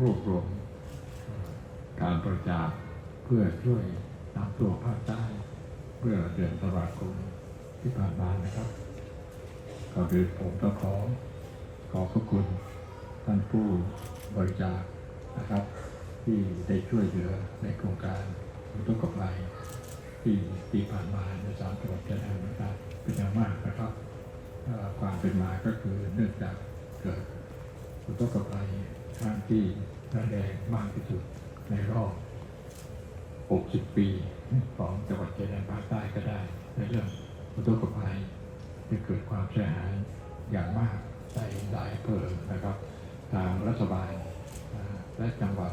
รวบรวมการบริจาคเพื่อช่วยน้ำท่วภาคใต้เพื่อเดือนตุลาคมที่ผ่านมานะครับก็คือผมต้องขอขอบพระคุณท่านผู้บริจาคนะครับ ที่ได้ช่วยเหลือในโครงการอุทกภัยที่ที่ผ่านมาในสามจังหวัดชายแดนนะครับเป็นอย่างมากนะครับความเป็นมาก็คือเนื่องจากเกิดอุทกภัยครั้ง ที่ร้ายแรงมากที่สุดในรอบ 60 ปีของจังหวัดชายแดนภาคใต้ก็ได้ ในเรื่องอุทกภัยที่เกิดความเสียหายอย่างมากในหลายอำเภอนะครับ ทางรัฐบาลและจังหวัด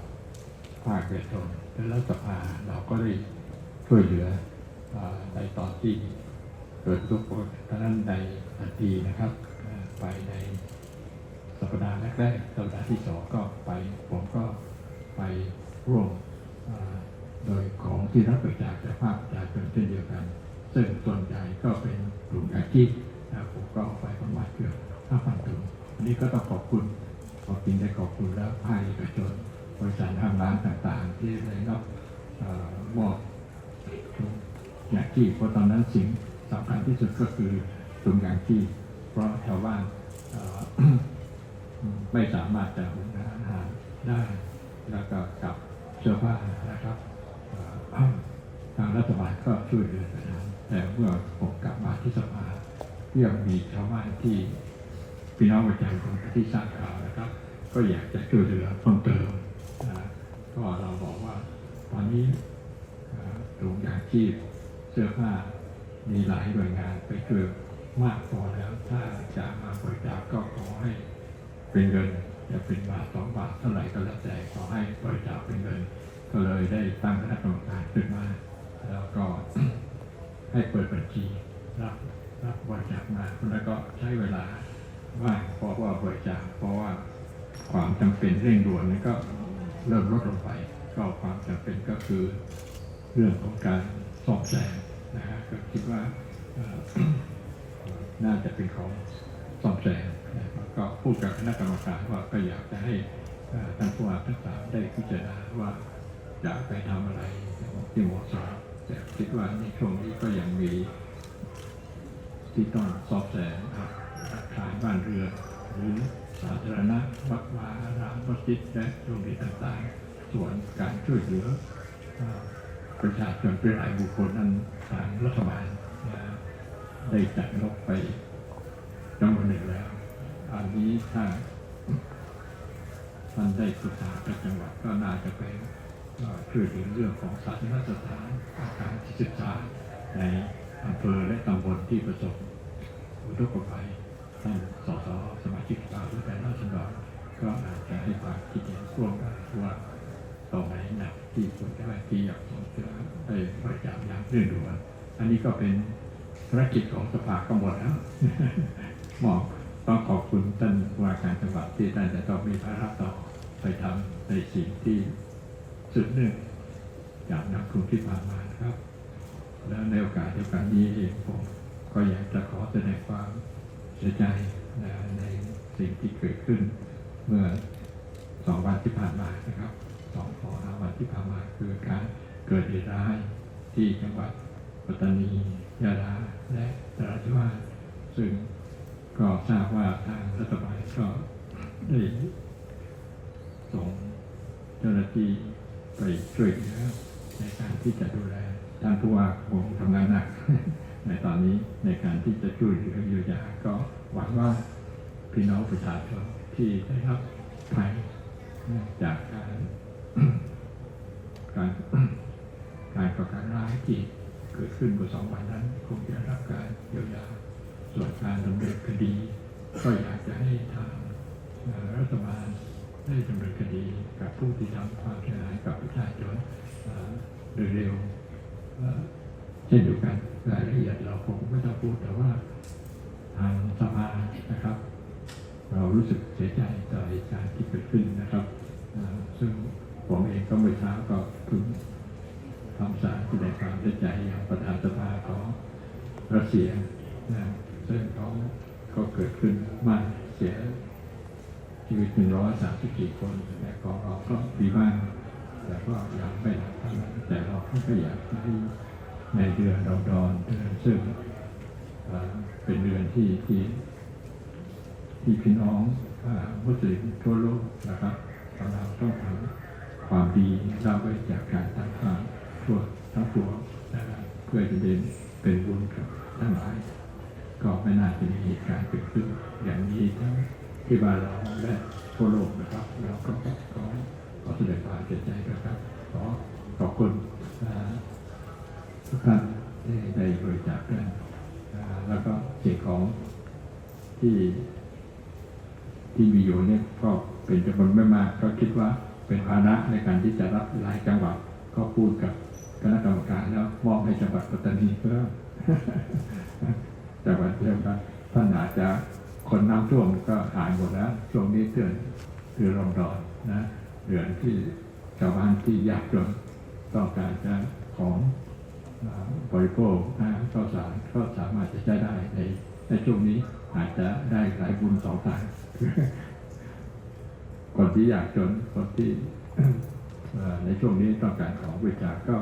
ภาคเอกชนและรัฐสภาเราก็ได้ช่วยเหลืออในตอนที่เกิดทุกข์ท่านั้นในทันทีนะครับ ไปใน สัปดาห์แรกๆสัปดาห์ที่สองก็ไปผมก็ไปร่วมโดยของที่รับบริจาคจากภาคประชาชนเช่นเดียวกัน ซึ่งส่วนใหญ่ก็เป็นกลุ่มอาชีพผมก็ไปประมาณเกือบ5,000ถุงอันนี้ก็ต้องขอบคุณขอบคุณได้ขอบคุณแล้วภาคเอกชนบริษัทห้างร้านต่างๆ ที่ได้รับมอบถุงยางชีพเพราะตอนนั้นสิ่งสำคัญที่สุดก็คือถุงยางชีพเพราะแถวบ้าน ไม่สามารถจะหุงหาอาหารได้แล้วก็กับเสื้อผ้านะครับทางรัฐบาลก็ช่วยเหลือนะแต่เมื่อผมกลับมาที่สภายังมีชาวบ้านที่พี่น้องประชาชนที่ทราบข่าวนะครับ ก็อยากจะช่วยเหลือเพิ่มเติมนะก็เราบอกว่าตอนนี้อ่าโรงยางชีพเสื้อผ้ามีหลายหน่วยงานไปช่วยมากพอแล้ว ถ้าจะมาบริจาคก็ขอให้ เป็นเงินจะเป็นบาทสองบาทเท่าไหร่ก็แล้วแต่ขอให้บริจาคเป็นเงิน ก็เลยได้ตั้งคณะกรรมการขึ้นมา แล้วก็ให้เปิดบัญชีรับรับบริจาคมาแล้วก็ใช้เวลาว่างเพราะว่าบริจาคเพราะว่าความจำเป็นเร่งด่วนนี่ก็เริ่มลดลงไป ก็ความจำเป็นก็คือเรื่องของการซ่อมแซมนะฮะก็คิดว่าน่าจะเป็นของซ่อมแซมนะ ก็พูดกับคณะกรรมการว่าก็อยากจะให้ท่านผู้ว่าทั้งสามได้พิจารณาว่าจะไปทำอะไรที่เหมาะสมแต่คิดว่าในช่วงนี้ก็ยังมี ที่ต้องสอบแสงครับอาคารบ้านเรือนหรือสาธารณะวัดวาอารามมัสยิดและโรงเรียนต่างๆ ส่วนการช่วยเหลือประชาชนเป็นรายบุคคลนั้นทางรัฐบาลได้จัดงบไปจำนวนหนึ่งแล้ว อันนี้ถ้าท่านได้ศึกษาจากจังหวัดก็น่าจะไปช่วยเหลือเรื่องของศาสนสถานอาการศึกษาในอำเภอและตำบลที่ประสบอุทกภัยท่านสสสมาชิกสภาผู้แทนราษฎรก็อาจจะให้ความคิดเห็นร่วมกันว่าตรงไหนหนักที่ควรจะให้ที่อยากส่งเสริมไปบริจาคอย่างเรื่องด่วนอันนี้ก็เป็นภารกิจของสภาก็หมดแล้วหมอต้ องขอบคุณท่านว่าการจังหวัดที่ท่านจะต้องมีภาระต่อไปทำในสิ่งที่สืบเนื่องจากน้ำท่วมที่ผ่านมานะครับ และในโอกาสเดียวกันนี้เองผมก็อยากจะขอแสดงความเสียใจในสิ่งที่เกิดขึ้นเมื่อสองวันที่ผ่านมานะครับสองพอห้าวันที่ผ่านมาคือการเกิดเหตุร้ายที่จังหวัดปัตตานียะลาและนราธิวาสซึ่ง ก็ทราบว่าทางรัฐบาลก็ได้ส่งเจ้าหน้าที่ไปช่วยเหลือในการที่จะดูแลท่านผู้ว่าคงทำงานหนัก ในตอนนี้ในการที่จะช่วยเหลือเยียวยาก็หวังว่าพี่น้องประชาชนที่ได้รับภัยจากการการการก่อการร้ายที่เกิดขึ้นเมื่อสองวันนั้น คงจะรับการเยียวยา ส่วนการดำเนินคดี ก็อยากจะให้ทางรัฐบาลได้ดำเนินคดีกับผู้ที่ทำความเสียหายกับประชาชนเอ่อโดยเร็วเช่นเดียวกันรายละเอียดเราคงไม่ต้องพูดแต่ว่าทางสภานะครับ เรารู้สึกเสียใจต่อเหตุการณ์ที่เกิดขึ้นนะครับเอ่อซึ่งผมเองก็เมื่อเช้าก็เพิ่งทำสารแสดงความเสียใจอย่างประธานสภาของรัสเซียนะซึ่งเขา ก็เกิดขึ้นมากเสียชีวิตหนึ่งร้อยสามสิบสี่คนแต่ของเราก็ดีมากแต่ก็ยังไม่หนักเท่านั้นแต่เราก็อยากให้ในเดือนรอดอนเดือนซึ่งเป็นเดือนที่ที่ที่พี่น้องอ่ามุสลิมทั่วโลกนะครับเราต้องทำความดีเราไว้จากการตั้งข้างทั่วทั้งปวงนะครับเพื่อจะเป็นเป็นบุญกับทั้งหลาย ก็ไม่น่าจะมีเหตุการณ์เกิดขึ้น อย่างนี้ทั้งที่บ้านเราและทั่วโลกนะครับเราก็ขอขอขอแสดงความเสียใจนะครับ ขอขอบคุณทุกท่านที่ได้บริจาคกันแล้วก็สิ่งของที่ที่มีอยู่เนี่ยก็เป็นจำนวนไม่มากก็คิดว่าเป็นภาระในการที่จะรับหลายจังหวัดก็พูดกับคณะกรรมการแล้วมอบให้จังหวัดปัตตานีเพิ่ม จังหวัดเดียวกันท่านอาจจะคนน้ำท่วมก็หายหมดแล้วช่วงนี้เดือนเดือนรอมฎอนนะเดือนที่ชาวบ้านที่ยากจนต้องการจะของบริโภคนะข้าวสารก็สามารถจะใช้ได้ในในช่วงนี้อาจจะได้หลายบุญสองทางคนที่อยากจนคนที่ในช่วงนี้ต้องการของบริจาคก็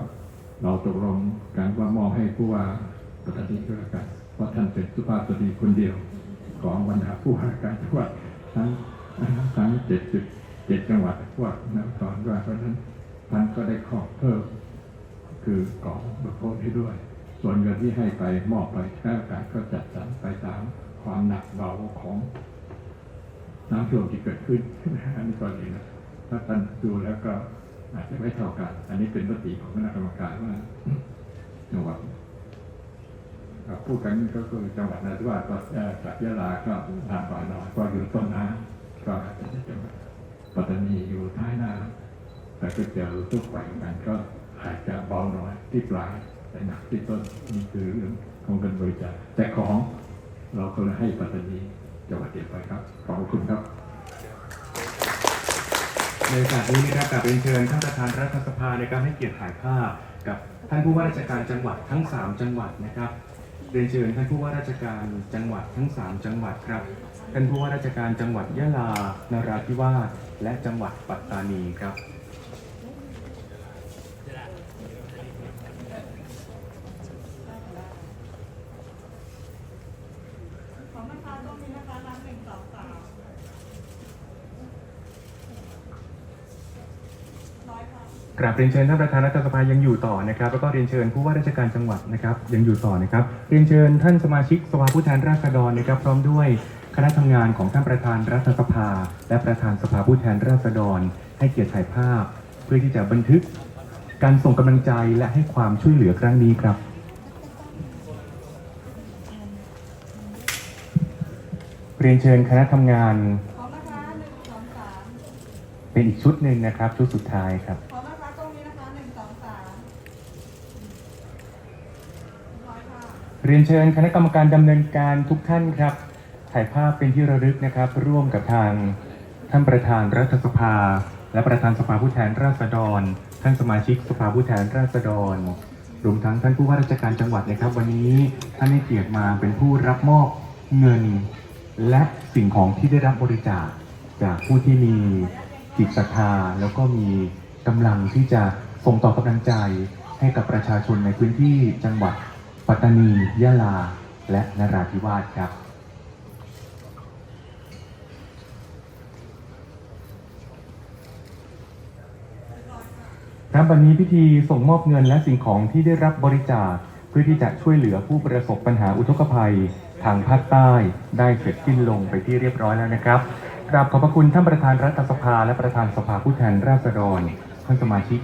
เราตกลงกันว่ามอบให้ผู้ว่าปัตตานีก็แล้วกัน ราะท่านเป็นสุภาพสตรีคนเดียวของบรรดาผู้ว่าการจังหวัดทั้งทั้งเจ็ดสิบเจ็ดจังหวัดทั่วนะตอนว่าเพราะฉะนั้นท่านก็ได้ขอเพิ่มคือกองบริโภคให้ด้วย ส่วนเงินที่ให้ไปมอบไปข้าการก็จัดสรรไปตามความหนักเบาของน้ำท่วมที่เกิดขึ้นอันนี้ก็ดีนะถ้าท่านดูแล้วก็อาจจะไม่เท่ากัน อันนี้เป็นมติของคณะกรรมการว่าจังหวัด เอ่อพูดกันก็คือจังหวัดนราธิวาสก็เอ่อจากยะลาก็ทางป่าน้อยก็อยู่ต้นน้ำก็จะเป็นจังหวัดปัตตานีอยู่ท้ายน้ำแต่ก็เจอทุกฝ่ายกันก็อาจจะเบาหน่อยที่ปลายแต่หนักที่ต้นนี่คือเรื่องของเงินบริจาคแต่ของเราก็เลยให้ปัตตานีจังหวัดเดียวไปครับขอบคุณครับในโอกาสนี้นะครับกราบเรียนเชิญท่านประธานรัฐสภาในการให้เกียรติถ่ายภาพกับท่านผู้ว่าราชการจังหวัดทั้ง 3 จังหวัดนะครับ เรียนเชิญท่านผู้ว่าราชการจังหวัดทั้ง 3 จังหวัดครับ ท่านผู้ว่าราชการจังหวัดยะลา นราธิวาส และจังหวัดปัตตานีครับ ขอมาทานตรงนี้นะคะนับหนึ่งสองสามร้อยค่ะ ก ราบเรียนเชิญท่านประธานรัฐสภายังอยู่ต่อนะครับ แล้วก็เรียนเชิญผู้ว่าราชการจังหวัดนะครับยังอยู่ต่อนะครับ เรียนเชิญท่านสมาชิกสภาผู้แทนราษฎรนะครับ พร้อมด้วยคณะทำงานของท่านประธานรัฐสภา และประธานสภาผู้แทนราษฎร ให้เกียรติถ่ายภาพ เพื่อที่จะบันทึก การส่งกำลังใจและให้ความช่วยเหลือครั้งนี้ครับเรียนเชิญคณะทำงานขอมานเป็นอีกชุดหนึ่งนะครับ ชุดสุดท้ายครับ ขอมาทานตรงนี้นะคะหนึ่งสองสามร้อยค่ะ เรียนเชิญคณะกรรมการดำเนินการทุกท่านครับ ถ่ายภาพเป็นที่ระลึกนะครับ ร่วมกับทางท่านประธานรัฐสภา และประธานสภาผู้แทนราษฎร ท่านสมาชิกสภาผู้แทนราษฎรรวมทั้งท่านผู้ว่าราชการจังหวัดนะครับ วันนี้ท่านให้เกียรติมาเป็นผู้รับมอบเงิน และสิ่งของที่ได้รับบริจาคจากผู้ที่มีจิตศรัทธาแล้วก็มีกำลังที่จะส่งต่อกำลังใจให้กับประชาชนในพื้นที่จังหวัด ปัตตานียะลา และนราธิวาสครับครับวันนี้พิธีส่งมอบเงินและสิ่งของที่ได้รับบริจาคเพื่อที่จะช่วยเหลือผู้ประสบปัญหาอุทกภัย ทางภาคใต้ได้เสร็จสิ้นลงไปที่เรียบร้อยแล้วนะครับกราบขอบพระคุณท่านประธานรัฐสภา และประธานสภาผู้แทนราษฎรท่านสมาชิก